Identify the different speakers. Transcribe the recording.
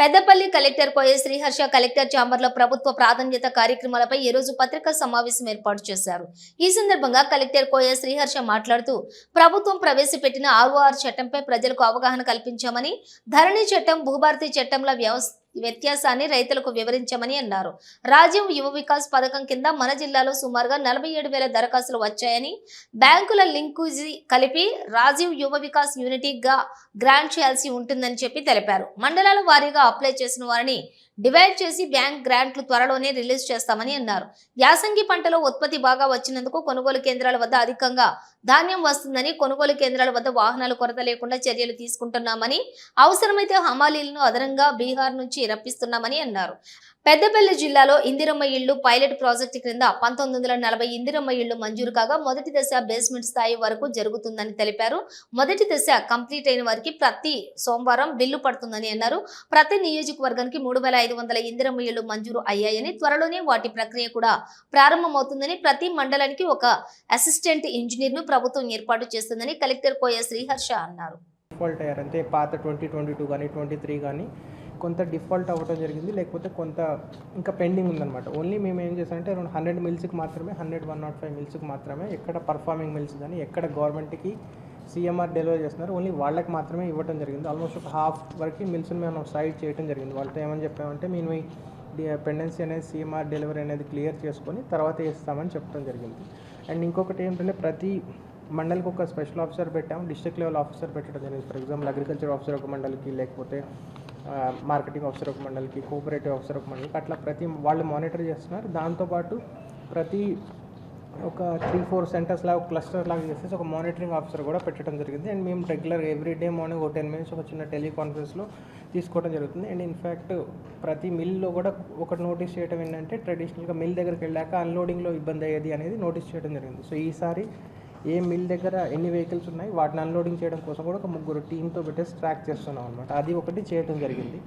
Speaker 1: Peddapalli collector పోయే Sriharsha collector ఛాంబర్లో ప్రభుత్వ ప్రాధాన్యత కార్యక్రమాలపై ఈ రోజు పత్రికా సమావేశం ఏర్పాటు చేశారు. ఈ సందర్భంగా కలెక్టర్ కోయ శ్రీహర్ష మాట్లాడుతూ ప్రభుత్వం ప్రవేశపెట్టిన ఆర్ఓఆర్ చట్టంపై ప్రజలకు అవగాహన కల్పించామని ధరణి చట్టం భూభారతి చట్టంల వ్యవస్థ వ్యత్యాసాన్ని రైతులకు వివరించమని అన్నారు. రాజీవ్ యువ వికాస్ పథకం కింద మన జిల్లాలో సుమారుగా నలభై ఏడు వేల దరఖాస్తులు వచ్చాయని బ్యాంకుల లింకుజీ కలిపి రాజీవ్ యువ వికాస్ యూనిటీగా గ్రాంట్ చేయాల్సి ఉంటుందని చెప్పి తెలిపారు. మండలాల వారీగా అప్లై చేసిన వారిని డివైడ్ చేసి బ్యాంక్ గ్రాంట్లు త్వరలోనే రిలీజ్ చేస్తామని అన్నారు. యాసంగి పంటలో ఉత్పత్తి బాగా వచ్చినందుకు కొనుగోలు కేంద్రాల వద్ద అధికంగా ధాన్యం వస్తుందని కొనుగోలు కేంద్రాల వద్ద వాహనాలు కొరత లేకుండా చర్యలు తీసుకుంటున్నామని అవసరమైతే హమాలీలను అదనంగా బీహార్ నుంచి రప్పిస్తున్నామని అన్నారు. పెద్దపల్లి జిల్లాలో ఇందిరమ్మ ఇళ్ళు పైలట్ ప్రాజెక్టు క్రింద పంతొమ్మిది వందల నలభై ఇందిరమ్మ ఇళ్ళు మంజూరు కాగా మొదటి దశ బేస్మెంట్ స్థాయి వరకు జరుగుతుందని తెలిపారు. మొదటి దశ కంప్లీట్ అయిన వారికి ప్రతి సోమవారం బిల్లు పడుతుందని అన్నారు. ప్రతి నియోజకవర్గానికి మూడు వేల ఐదు వందల ఇందిరమ్మ ఇళ్ళు మంజూరు అయ్యాయని త్వరలోనే వాటి ప్రక్రియ కూడా ప్రారంభమవుతుందని ప్రతి మండలానికి ఒక అసిస్టెంట్ ఇంజనీర్ను ప్రభుత్వం ఏర్పాటు చేస్తుందని కలెక్టర్ కోయ శ్రీహర్ష అన్నారు.
Speaker 2: డిఫాల్ట్ అయ్యారు పాత ట్వంటీ ట్వంటీ టూ కానీ ట్వంటీ త్రీ కానీ కొంత డిఫాల్ట్ అవ్వడం జరిగింది లేకపోతే కొంత ఇంకా పెండింగ్ ఉందన్నమాట. ఓన్లీ మేము ఏం చేసామంటే రెండు హండ్రెడ్ మిల్స్కి మాత్రమే హండ్రెడ్ వన్ నాట్ ఫైవ్ మిల్స్కి మాత్రమే ఎక్కడ పర్ఫార్మింగ్ మిల్స్ కానీ ఎక్కడ గవర్నమెంట్కి సీఎంఆర్ డెలివరీ చేస్తున్నారు. ఓన్లీ వాళ్ళకి మాత్రమే ఇవ్వడం జరిగింది. ఆల్మోస్ట్ ఒక హాఫ్ వరకు మిల్స్ని మేము సైడ్ చేయడం జరిగింది. వాళ్ళతో ఏమని చెప్పామంటే మేము పెండెన్సీ అనేది సీఎంఆర్ డెలివరీ అనేది క్లియర్ చేసుకొని తర్వాత ఇస్తామని చెప్పడం జరిగింది. అండ్ ఇంకొకటి ఏంటంటే ప్రతి మండలికి ఒక స్పెషల్ ఆఫీసర్ పెట్టాము. డిస్ట్రిక్ట్ లెవెల్ ఆఫీసర్ పెట్టడం జరిగింది. ఫర్ ఎగ్జాంపుల్ అగ్రికల్చర్ ఆఫీసర్ ఒక మండలికి లేకపోతే మార్కెటింగ్ ఆఫీసర్ ఒక మండలికి కోఆపరేటివ్ ఆఫీసర్ ఒక మండలికి అట్లా ప్రతి వాళ్ళు మానిటర్ చేస్తున్నారు. దాంతోపాటు ప్రతి ఒక త్రీ ఫోర్ సెంటర్స్ లాగా క్లస్టర్ లాగా చేసేసి ఒక మానిటరింగ్ ఆఫీసర్ కూడా పెట్టడం జరిగింది. అండ్ మేము రెగ్యులర్ ఎవ్రీ డే మార్నింగ్ ఒక టెన్ మినిట్స్ ఒక చిన్న టెలికాన్ఫరెన్స్లో తీసుకోవడం జరుగుతుంది. అండ్ ఇన్ఫ్యాక్ట్ ప్రతి మిల్లో కూడా ఒకటి నోటీస్ చేయడం ఏంటంటే ట్రెడిషనల్గా మిల్ దగ్గరికి వెళ్ళాక అన్లోడింగ్లో ఇబ్బంది అయ్యేది అనేది నోటీస్ చేయడం జరిగింది. సో ఈసారి ఏ మిల్ దగ్గర ఎన్ని వెహికల్స్ ఉన్నాయి వాటిని అన్లోడింగ్ చేయడం కోసం కూడా ఒక ముగ్గురు టీంతో పెట్టేసి ట్రాక్ చేస్తున్నాం అనమాట అది ఒకటి చేయడం జరిగింది.